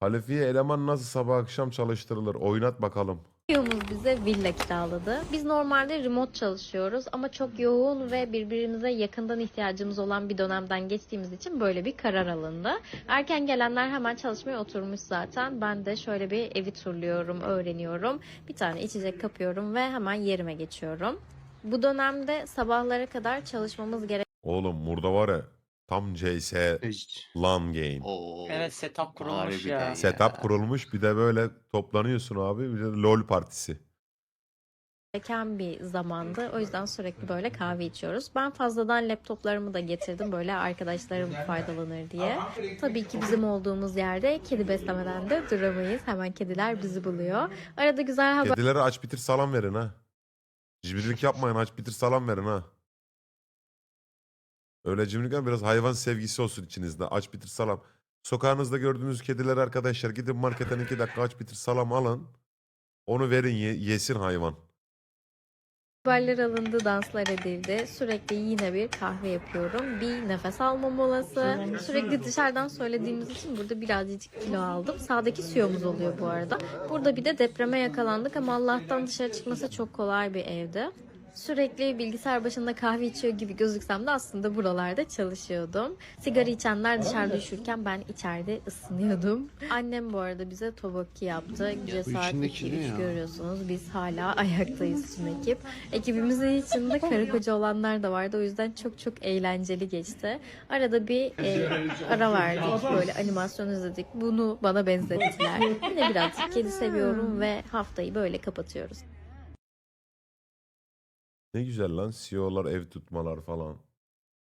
Halefiye eleman nasıl sabah akşam çalıştırılır? Oynat bakalım. Yolumuz bize villa kiraladı. Biz normalde remote çalışıyoruz ama çok yoğun ve birbirimize yakından ihtiyacımız olan bir dönemden geçtiğimiz için böyle bir karar alındı. Erken gelenler hemen çalışmaya oturmuş zaten. Ben de şöyle bir evi turluyorum, öğreniyorum. Bir tane içecek kapıyorum ve hemen yerime geçiyorum. Bu dönemde sabahlara kadar çalışmamız Oğlum burada var ya tam CS LAN game. Oo. Evet setup kurulmuş harbiden ya. Setup kurulmuş bir de böyle toplanıyorsun abi bir de LOL partisi. gereken bir zamandı. O yüzden sürekli böyle kahve içiyoruz. Ben fazladan laptoplarımı da getirdim böyle arkadaşlarım faydalanır diye. Tabii ki bizim olduğumuz yerde kedi beslemeden de duramayız. Hemen kediler bizi buluyor. Arada güzel haber Kedilere aç bitir salam verin ha. Cimrilik yapmayın aç bitir salam verin ha. Öyle cimrilik biraz hayvan sevgisi olsun içinizde. Aç bitir salam. Sokağınızda gördüğünüz kediler arkadaşlar gidin marketten iki dakika aç bitir salam alın. Onu verin ye- yesin hayvan. haberler alındı, danslar edildi. Sürekli yine bir kahve yapıyorum. Bir nefes alma molası. Sürekli dışarıdan söylediğimiz için burada birazcık kilo aldım. Sağdaki suyomuz oluyor bu arada. Burada bir de depreme yakalandık ama Allah'tan dışarı çıkması çok kolay bir evde. Sürekli bilgisayar başında kahve içiyor gibi gözüksem de aslında buralarda çalışıyordum. Sigara içenler dışarıda üşürken ben içeride ısınıyordum. Annem bu arada bize toboki yaptı. Gece saat içindeki ne 2-3 ya? görüyorsunuz. Biz hala ayaktayız tüm ekip. Ekibimizin içinde karı koca olanlar da vardı. O yüzden çok çok eğlenceli geçti. Arada bir e, ara verdik. Böyle animasyon izledik. Bunu bana benzettiler. Yine birazcık kedi seviyorum ve haftayı böyle kapatıyoruz. Ne güzel lan CEO'lar ev tutmalar falan.